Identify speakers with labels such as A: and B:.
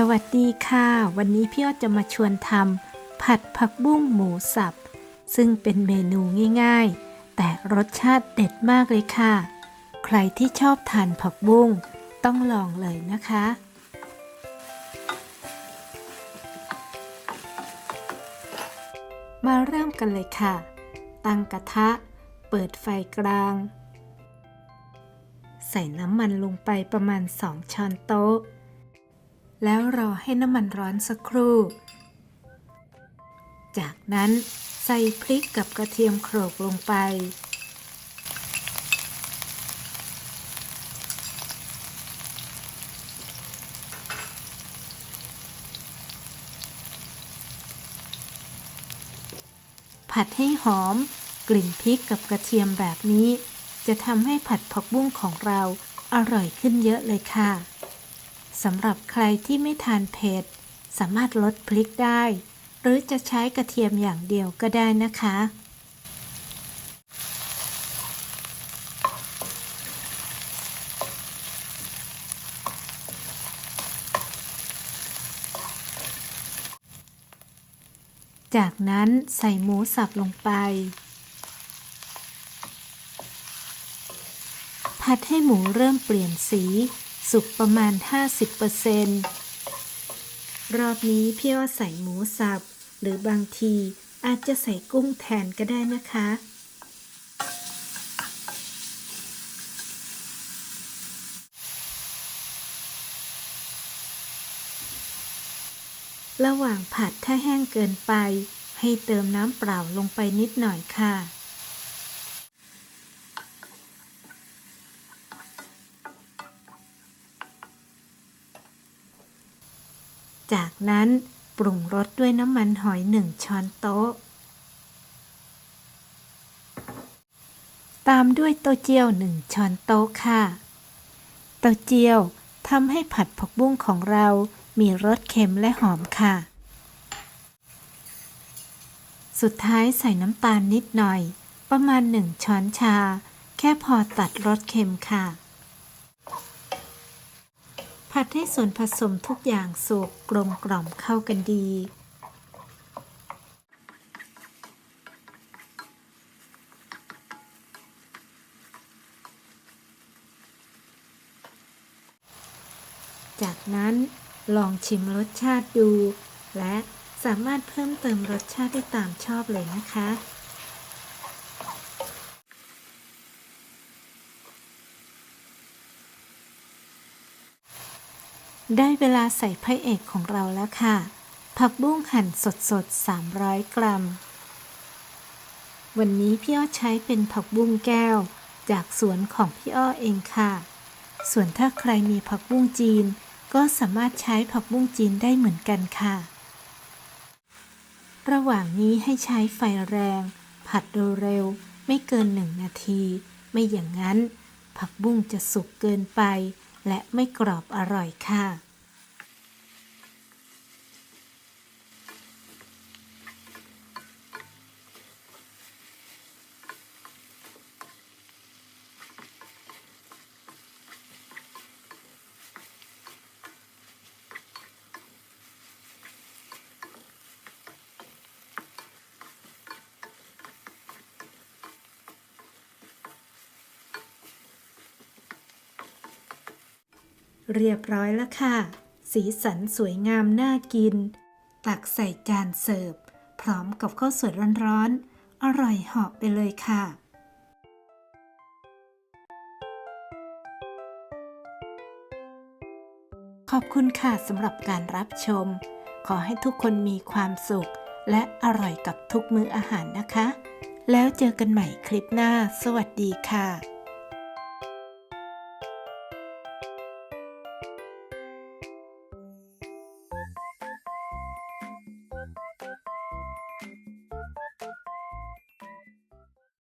A: สวัสดีค่ะ วันนี้พี่อ้อจะมาชวนทำผัดผักบุ้งหมูสับ ซึ่งเป็นเมนูง่ายๆ แต่รสชาติเด็ดมากเลยค่ะ ใครที่ชอบทานผักบุ้งต้องลองเลยนะคะ มาเริ่มกันเลยค่ะ ตั้งกระทะ เปิดไฟกลาง ใส่น้ำมันลงไปประมาณ 2 ช้อนโต๊ะ แล้วรอให้น้ำมันร้อนสักครู่ จากนั้นใส่พริกกับกระเทียมโขลกลงไป ผัดให้หอม กลิ่นพริกกับกระเทียมแบบนี้ จะทำให้ผัดผักบุ้งของเราอร่อยขึ้นเยอะเลยค่ะ สำหรับใครที่ไม่ทานเผ็ด สามารถลดพริกได้ หรือจะใช้กระเทียมอย่างเดียวก็ได้นะคะ จากนั้นใส่หมูสับลงไปผัดให้หมูเริ่มเปลี่ยนสี สุกประมาณ 50%รอบนี้พี่อ้อใส่หมูสับ หรือบางทีอาจจะใส่กุ้งแทนก็ได้นะคะ ระหว่างผัดถ้าแห้งเกินไป ให้เติมน้ำเปล่าลงไปนิดหน่อยค่ะ จากนั้นปรุงรสด้วยน้ำมันหอยหนึ่งช้อนโต๊ะ ตามด้วยเต้าเจี้ยวหนึ่งช้อนโต๊ะค่ะ เต้าเจี้ยวทำให้ผัดผักบุ้งของเรามีรสเค็มและหอมค่ะ สุดท้ายใส่น้ำตาลนิดหน่อย ประมาณหนึ่งช้อนชา แค่พอตัดรสเค็มค่ะ ผัดให้ส่วนผสมทุกอย่างสุกกลมกล่อมเข้ากันดี จากนั้นลองชิมรสชาติดู และสามารถเพิ่มเติมรสชาติได้ตามชอบเลยนะคะ ได้เวลาใส่พระเอกของเราแล้วค่ะ ผักบุ้งหั่นสดสดๆ300 กรัม วันนี้พี่อ้อใช้เป็นผักบุ้งแก้ว จากสวนของพี่อ้อเองค่ะ ส่วนถ้าใครมีผักบุ้งจีน ก็สามารถใช้ผักบุ้งจีนได้เหมือนกันค่ะ ระหว่างนี้ให้ใช้ไฟแรง ผัดเร็วๆไม่เกินหนึ่งนาที ไม่อย่างนั้น ผักบุ้งจะสุกเกินไป และไม่กรอบอร่อยค่ะ เรียบร้อยแล้วค่ะ สีสันสวยงามน่ากิน ตักใส่จานเสิร์ฟ พร้อมกับข้าวสวยร้อนๆ อร่อยเหาะไปเลยค่ะขอบคุณค่ะสำหรับการรับชม ขอให้ทุกคนมีความสุข และอร่อยกับทุกมื้ออาหารนะคะ แล้วเจอกันใหม่คลิปหน้า สวัสดีค่ะ